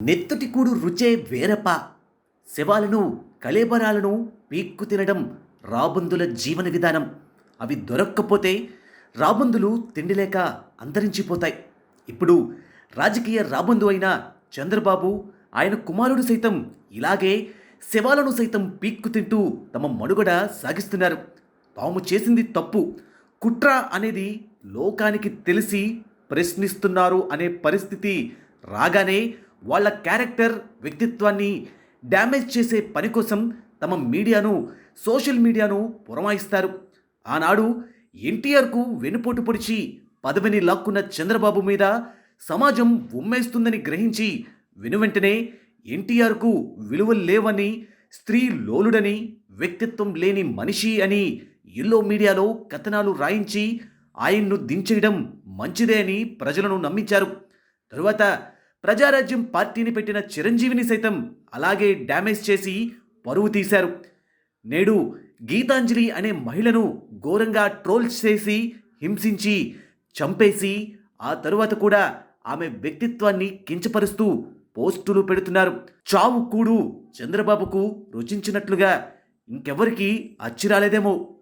నెత్తుటికూడు రుచే వేరప. శవాలను కళేబరాలను పీక్కు తినడం రాబందుల జీవన విధానం. అవి దొరక్కపోతే రాబందులు తిండి లేక అంతరించిపోతాయి. ఇప్పుడు రాజకీయ రాబందు అయిన చంద్రబాబు ఆయన కుమారుడు సైతం ఇలాగే శవాలను సైతం పీక్కు తింటూ తమ మనుగడ సాగిస్తున్నారు. తాము చేసింది తప్పు. కుట్ర అనేది లోకానికి తెలిసి ప్రశ్నిస్తున్నారు అనే పరిస్థితి రాగానే వాళ్ళ క్యారెక్టర్ వ్యక్తిత్వాన్ని డ్యామేజ్ చేసే పని కోసం తమ మీడియాను సోషల్ మీడియాను పురమాయిస్తారు. ఆనాడు ఎన్టీఆర్కు వెనుపోటు పొడిచి పదవిని లాక్కున్న చంద్రబాబు మీద సమాజం ఉమ్మేస్తుందని గ్రహించి వెనువెంటనే ఎన్టీఆర్కు విలువలు లేవని స్త్రీ లోలుడని వ్యక్తిత్వం లేని మనిషి అని ఎల్లో మీడియాలో కథనాలు రాయించి ఆయన్ను దించేయడం మంచిదే అని ప్రజలను నమ్మించారు. తరువాత ప్రజారాజ్యం పార్టీని పెట్టిన చిరంజీవిని సైతం అలాగే డ్యామేజ్ చేసి పరువు తీశారు. నేడు గీతాంజలి అనే మహిళను ఘోరంగా ట్రోల్ చేసి హింసించి చంపేసి ఆ తరువాత కూడా ఆమె వ్యక్తిత్వాన్ని కించపరుస్తూ పోస్టులు పెడుతున్నారు. చావు కూడు చంద్రబాబుకు రుచించినట్లుగా ఇంకెవరికీ అచ్చిరాలేదేమో